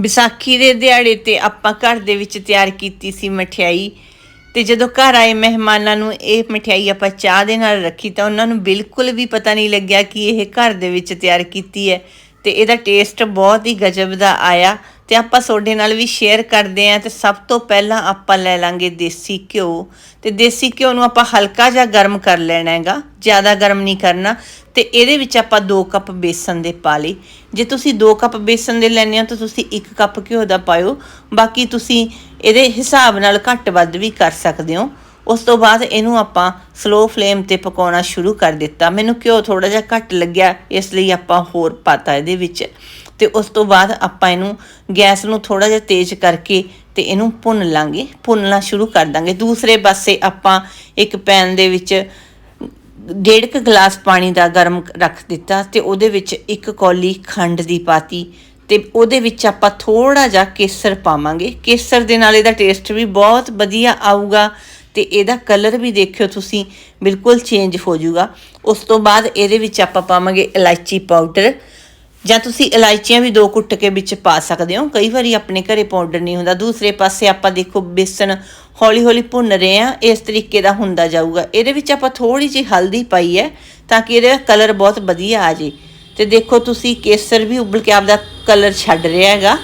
ਵਿਸਾਖੀ ਦੇ ਦਿਹਾੜੇ ਤੇ ਆਪਾਂ ਘਰ ਦੇ ਵਿੱਚ ਤਿਆਰ ਕੀਤੀ ਸੀ ਮਠਿਆਈ। ਤੇ ਜਦੋਂ ਘਰ ਆਏ ਮਹਿਮਾਨਾਂ ਨੂੰ ਇਹ ਮਠਿਆਈ ਆਪਾਂ ਚਾਹ ਦੇ ਨਾਲ ਰੱਖੀ ਤਾਂ ਉਹਨਾਂ ਨੂੰ ਬਿਲਕੁਲ ਵੀ ਪਤਾ ਨਹੀਂ ਲੱਗਿਆ ਕਿ ਇਹ ਘਰ ਦੇ ਵਿੱਚ ਤਿਆਰ ਕੀਤੀ ਹੈ। ਤੇ ਇਹਦਾ ਟੇਸਟ ਬਹੁਤ ਹੀ ਗਜਬ ਦਾ ਆਇਆ। ਤੇ ਆਪਾਂ ਤੁਹਾਡੇ ਨਾਲ ਵੀ ਸ਼ੇਅਰ ਕਰਦੇ ਆਂ ਤੇ ਸਭ ਤੋਂ ਪਹਿਲਾਂ ਆਪਾਂ ਲੈ ਲਾਂਗੇ ਦੇਸੀ ਘਿਓ ਤੇ ਦੇਸੀ ਘਿਓ ਨੂੰ ਆਪਾਂ ਹਲਕਾ ਜਿਹਾ ਗਰਮ ਕਰ ਲੈਣਾ ਹੈਗਾ, ਜ਼ਿਆਦਾ ਗਰਮ ਨਹੀਂ ਕਰਨਾ ਤੇ ਇਹਦੇ ਵਿੱਚ ਆਪਾਂ 2 ਕੱਪ ਬੇਸਨ ਦੇ ਪਾ ਲਈ ਜੇ ਤੁਸੀਂ 2 ਕੱਪ ਬੇਸਨ ਦੇ ਲੈਣੇ ਹੋ ਤਾਂ ਤੁਸੀਂ 1 ਕੱਪ ਘਿਓ ਦਾ ਪਾਇਓ, ਬਾਕੀ ਤੁਸੀਂ ਇਹਦੇ ਹਿਸਾਬ ਨਾਲ ਘੱਟ ਵੱਧ ਵੀ ਕਰ ਸਕਦੇ ਹੋ। ਉਸ ਤੋਂ ਬਾਅਦ ਇਹਨੂੰ ਆਪਾਂ ਸਲੋ ਫਲੇਮ ਤੇ ਪਕਾਉਣਾ ਸ਼ੁਰੂ ਕਰ ਦਿੱਤਾ। ਮੈਨੂੰ ਘਿਓ ਥੋੜਾ ਜਿਹਾ ਘੱਟ ਲੱਗਿਆ, ਇਸ ਲਈ ਆਪਾਂ ਹੋਰ ਪਾਤਾ ਇਹਦੇ ਵਿੱਚ। ਤੇ ਉਸ ਤੋਂ ਬਾਅਦ ਆਪਾਂ ਇਹਨੂੰ ਗੈਸ ਨੂੰ ਥੋੜਾ ਜਿਹਾ ਤੇਜ਼ ਕਰਕੇ ਤੇ ਇਹਨੂੰ ਭੁੰਨ ਲਾਂਗੇ। ਭੁੰਨਣਾ ਸ਼ੁਰੂ ਕਰ ਦਾਂਗੇ। ਦੂਸਰੇ ਪਾਸੇ ਆਪਾਂ ਇੱਕ ਪੈਨ ਦੇ ਵਿੱਚ ਡੇਢ ਕੁ ਗਲਾਸ ਪਾਣੀ ਦਾ ਗਰਮ ਰੱਖ ਦਿੱਤਾ ਤੇ ਉਹਦੇ ਵਿੱਚ ਇੱਕ ਕੌਲੀ ਖੰਡ ਦੀ ਪਾਤੀ ਤੇ ਉਹਦੇ ਵਿੱਚ ਆਪਾਂ ਥੋੜਾ ਜਿਹਾ ਕੇਸਰ ਪਾਵਾਂਗੇ। ਕੇਸਰ ਦੇ ਨਾਲ ਇਹਦਾ ਟੇਸਟ ਵੀ ਬਹੁਤ ਵਧੀਆ ਆਊਗਾ ਤੇ ਇਹਦਾ ਕਲਰ ਵੀ ਦੇਖਿਓ ਤੁਸੀਂ, ਬਿਲਕੁਲ ਚੇਂਜ ਹੋ ਜਾਊਗਾ ਉਸ ਤੋਂ ਬਾਅਦ ਇਹਦੇ ਵਿੱਚ ਆਪਾਂ ਪਾਵਾਂਗੇ ਇਲਾਇਚੀ ਪਾਊਡਰ। ਜਾਂ ਤੁਸੀਂ ਇਲਾਇਚੀਆਂ ਵੀ ਦੋ ਕੁੱਟ ਕੇ ਵਿੱਚ ਪਾ ਸਕਦੇ ਹੋ। ਕਈ ਵਾਰੀ ਆਪਣੇ ਘਰੇ ਪਾਊਡਰ ਨਹੀਂ ਹੁੰਦਾ। ਦੂਸਰੇ ਪਾਸੇ ਆਪਾਂ ਦੇਖੋ ਬੇਸਣ ਹੌਲੀ ਹੌਲੀ ਭੁੰਨ ਰਹੇ ਆ ਇਸ ਤਰੀਕੇ ਦਾ ਹੁੰਦਾ ਜਾਊਗਾ। ਇਹਦੇ ਵਿੱਚ ਆਪਾਂ ਥੋੜੀ ਜਿਹੀ ਹਲਦੀ ਪਾਈ ਹੈ ਤਾਂ ਕਿ ਇਹਦਾ ਕਲਰ ਬਹੁਤ ਵਧੀਆ ਆ ਜੇ ਤੇ ਦੇਖੋ ਤੁਸੀਂ ਕੇਸਰ ਵੀ ਉਬਲ ਕੇ ਆਪਦਾ ਕਲਰ ਛੱਡ ਰਿਹਾ ਹੈਗਾ।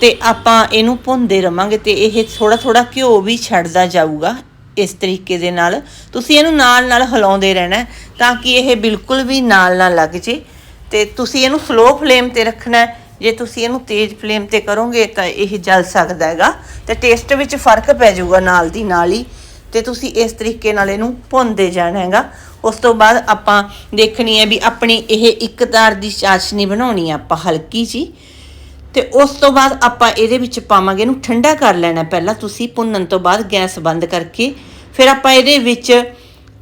ਤੇ ਆਪਾਂ ਇਹਨੂੰ ਭੁੰਨਦੇ ਰਵਾਂਗੇ ਤੇ ਇਹ ਥੋੜਾ ਥੋੜਾ ਘਿਓ ਵੀ ਛੱਡਦਾ ਜਾਊਗਾ ਇਸ ਤਰੀਕੇ ਦੇ ਨਾਲ। ਤੁਸੀਂ ਇਹਨੂੰ ਨਾਲ ਨਾਲ ਹਿਲਾਉਂਦੇ ਰਹਿਣਾ ਤਾਂ ਕਿ ਇਹ ਬਿਲਕੁਲ ਵੀ ਨਾਲ ਨਾ ਲੱਗ ਜੇ ਤੇ ਤੁਸੀਂ ਇਹਨੂੰ ਸਲੋ ਫਲੇਮ ਤੇ ਰੱਖਣਾ ਜੇ ਤੁਸੀਂ ਇਹਨੂੰ ਤੇਜ਼ ਫਲੇਮ ਤੇ ਕਰੋਗੇ ਤਾਂ ਇਹ ਜਲ ਸਕਦਾ ਹੈਗਾ। ਤੇ ਟੇਸਟ ਵਿੱਚ ਫ਼ਰਕ ਪੈ ਜਾਊਗਾ ਨਾਲ ਦੀ ਨਾਲ ਹੀ। ਤੇ ਤੁਸੀਂ ਇਸ ਤਰੀਕੇ ਨਾਲ ਇਹਨੂੰ ਭੁੰਨਦੇ ਜਾਣਾ ਹੈਗਾ। ਉਸ ਤੋਂ ਬਾਅਦ ਆਪਾਂ ਦੇਖਣੀ ਹੈ ਵੀ ਆਪਣੀ ਇਹ ਇੱਕ ਤਾਰ ਦੀ ਚਾਸ਼ਨੀ ਬਣਾਉਣੀ ਹੈ ਆਪਾਂ ਹਲਕੀ ਜੀ। ਤੇ ਉਸ ਤੋਂ ਬਾਅਦ ਆਪਾਂ ਇਹਦੇ ਵਿੱਚ ਪਾਵਾਂਗੇ ਇਹਨੂੰ ਠੰਡਾ ਕਰ ਲੈਣਾ ਪਹਿਲਾਂ ਤੁਸੀਂ ਭੁੰਨਣ ਤੋਂ ਬਾਅਦ ਗੈਸ ਬੰਦ ਕਰਕੇ। ਫਿਰ ਆਪਾਂ ਇਹਦੇ ਵਿੱਚ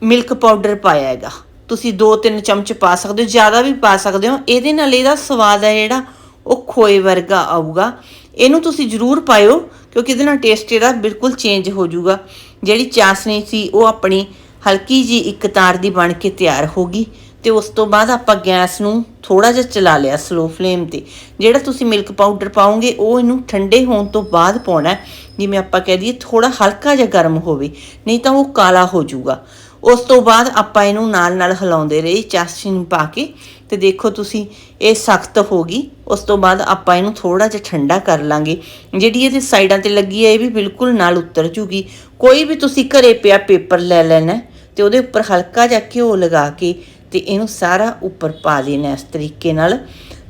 ਮਿਲਕ ਪਾਊਡਰ ਪਾਇਆ ਹੈਗਾ। ਤੁਸੀਂ 2-3 ਚਮਚ ਪਾ ਸਕਦੇ ਹੋ, ਜ਼ਿਆਦਾ ਵੀ ਪਾ ਸਕਦੇ ਹੋ। ਇਹਦੇ ਨਾਲ ਇਹਦਾ ਸਵਾਦ ਹੈ ਜਿਹੜਾ, ਉਹ ਖੋਏ ਵਰਗਾ ਆਊਗਾ। ਇਹਨੂੰ ਤੁਸੀਂ ਜ਼ਰੂਰ ਪਾਇਓ, ਕਿਉਂਕਿ ਇਹਦੇ ਨਾਲ ਟੇਸਟ ਇਹਦਾ ਬਿਲਕੁਲ ਚੇਂਜ ਹੋ ਜਾਊਗਾ। ਜਿਹੜੀ ਚਾਸ਼ਨੀ ਸੀ, ਉਹ ਆਪਣੀ ਹਲਕੀ ਜੀ ਇੱਕ ਤਾਰ ਦੀ ਬਣ ਕੇ ਤਿਆਰ ਹੋ ਗਈ। ਤੇ ਉਸ ਤੋਂ ਬਾਅਦ ਆਪਾਂ ਗੈਸ ਨੂੰ ਥੋੜਾ ਜਿਹਾ ਚਲਾ ਲਿਆ ਸਲੋ ਫਲੇਮ ਤੇ। ਜਿਹੜਾ ਤੁਸੀਂ ਮਿਲਕ ਪਾਊਡਰ ਪਾਉਂਗੇ ਉਹ ਇਹਨੂੰ ਠੰਡੇ ਹੋਣ ਤੋਂ ਬਾਅਦ ਪਾਉਣਾ ਜਿਵੇਂ ਆਪਾਂ ਕਹਿ ਦਈਏ ਥੋੜਾ ਹਲਕਾ ਜਿਹਾ ਗਰਮ ਹੋਵੇ, ਨਹੀਂ ਤਾਂ ਉਹ ਕਾਲਾ ਹੋ ਜਾਊਗਾ। ਉਸ ਤੋਂ ਬਾਅਦ ਆਪਾਂ ਇਹਨੂੰ ਨਾਲ ਨਾਲ ਹਿਲਾਉਂਦੇ ਰਹੇ ਚਾਸ਼ਨੀ ਪਾ ਕੇ। ਤੇ ਦੇਖੋ ਤੁਸੀਂ, ਇਹ ਸਖਤ ਹੋ ਗਈ। ਉਸ ਤੋਂ ਬਾਅਦ ਆਪਾਂ ਇਹਨੂੰ ਥੋੜਾ ਜਿਹਾ ਠੰਡਾ ਕਰ ਲਾਂਗੇ। ਜਿਹੜੀ ਇਹਦੇ ਸਾਈਡਾਂ ਤੇ ਲੱਗੀ ਹੈ, ਇਹ ਵੀ ਬਿਲਕੁਲ ਨਾਲ ਉਤਰ ਜੂਗੀ। ਕੋਈ ਵੀ ਤੁਸੀਂ ਘਰੇ ਪਿਆ ਪੇਪਰ ਲੈ ਲੈਣਾ ਹੈ ਤੇ ਉਹਦੇ ਉੱਪਰ ਹਲਕਾ ਜਿਹਾ ਘਿਓ ਲਗਾ ਕੇ ਤੇ ਇਹਨੂੰ ਸਾਰਾ ਉੱਪਰ ਪਾ ਦੇਣਾ ਇਸ ਤਰੀਕੇ ਨਾਲ।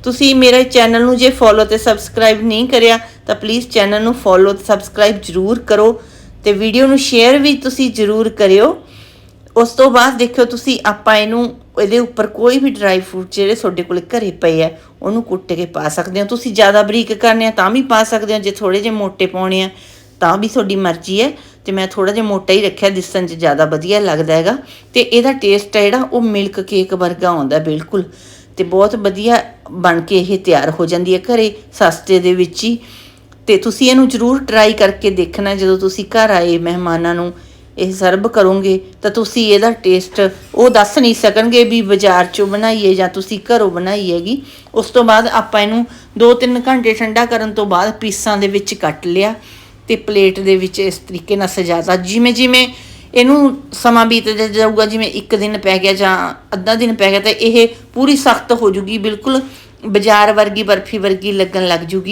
ਤੁਸੀਂ ਮੇਰੇ ਚੈਨਲ ਨੂੰ ਜੇ ਫੋਲੋ ਤੇ ਸਬਸਕ੍ਰਾਈਬ ਨਹੀਂ ਕਰਿਆ, ਤਾਂ ਪਲੀਜ਼ ਚੈਨਲ ਨੂੰ ਫੋਲੋ ਤੇ ਸਬਸਕ੍ਰਾਈਬ ਜ਼ਰੂਰ ਕਰੋ। ਤੇ ਵੀਡੀਓ ਨੂੰ ਸ਼ੇਅਰ ਵੀ ਤੁਸੀਂ ਜ਼ਰੂਰ ਕਰਿਓ। ਉਸ ਤੋਂ ਬਾਅਦ ਦੇਖਿਓ ਤੁਸੀਂ ਆਪਾਂ ਇਹਨੂੰ, ਇਹਦੇ ਉੱਪਰ ਕੋਈ ਵੀ ਡਰਾਈ ਫਰੂਟ ਜਿਹੜੇ ਤੁਹਾਡੇ ਕੋਲ ਘਰੇ ਪਏ ਆ, ਉਹਨੂੰ ਕੁੱਟ ਕੇ ਪਾ ਸਕਦੇ ਹੋ। ਤੁਸੀਂ ਜ਼ਿਆਦਾ ਬਰੀਕ ਕਰਨੇ ਆ ਤਾਂ ਵੀ ਪਾ ਸਕਦੇ ਹੋ, ਜੇ ਥੋੜੇ ਜਿਹੇ ਮੋਟੇ ਪਾਉਣੇ ਆ ਤਾਂ ਵੀ ਤੁਹਾਡੀ ਮਰਜ਼ੀ ਹੈ। ਤੇ ਮੈਂ ਥੋੜਾ ਜਿਹਾ ਮੋਟਾ ਹੀ ਰੱਖਿਆ, ਦਿਸਣ 'ਚ ਜ਼ਿਆਦਾ ਵਧੀਆ ਲੱਗਦਾ ਹੈਗਾ। ਤੇ ਇਹਦਾ ਟੇਸਟ ਹੈ ਜਿਹੜਾ, ਉਹ ਮਿਲਕ ਕੇਕ ਵਰਗਾ ਆਉਂਦਾ ਬਿਲਕੁਲ। ਤੇ ਬਹੁਤ ਵਧੀਆ ਬਣ ਕੇ ਇਹ ਤਿਆਰ ਹੋ ਜਾਂਦੀ ਹੈ ਘਰੇ, ਸਸਤੇ ਦੇ ਵਿੱਚ ਹੀ। ਤੇ ਤੁਸੀਂ ਇਹਨੂੰ ਜ਼ਰੂਰ ਟਰਾਈ ਕਰਕੇ ਦੇਖਣਾ ਜਦੋਂ ਤੁਸੀਂ ਘਰ ਆਏ ਮਹਿਮਾਨਾਂ ਨੂੰ। ਇਹ ਸਰਵ ਕਰੋਗੇ, ਤਾਂ ਤੁਸੀਂ ਇਹਦਾ ਟੇਸਟ ਉਹ ਦੱਸ ਨਹੀਂ ਸਕਣਗੇ ਵੀ ਬਾਜ਼ਾਰ ਚੋਂ ਬਣਾਈਏ ਜਾਂ ਤੁਸੀਂ ਘਰੋਂ ਬਣਾਈ ਹੈਗੀ। ਉਸ ਤੋਂ ਬਾਅਦ ਆਪਾਂ ਇਹਨੂੰ 2-3 ਘੰਟੇ ਠੰਡਾ ਕਰਨ ਤੋਂ ਬਾਅਦ ਪੀਸਾਂ ਦੇ ਵਿੱਚ ਕੱਟ ਲਿਆ ਤੇ ਪਲੇਟ ਦੇ ਵਿੱਚ ਇਸ ਤਰੀਕੇ ਨਾਲ ਸਜਾਤਾ। ਜਿਵੇਂ ਜਿਵੇਂ ਇਹਨੂੰ ਸਮਾਂ ਬੀਤਦਾ ਜਾਊਗਾ, ਜਿਵੇਂ ਇੱਕ ਦਿਨ ਪੈ ਗਿਆ ਜਾਂ ਅੱਧਾ ਦਿਨ ਪੈ ਗਿਆ, ਤਾਂ ਇਹ ਪੂਰੀ ਸਖਤ ਹੋ ਜੂਗੀ, ਬਿਲਕੁਲ ਬਾਜ਼ਾਰ ਵਰਗੀ, ਬਰਫੀ ਵਰਗੀ ਲੱਗਣ ਲੱਗ ਜੂਗੀ।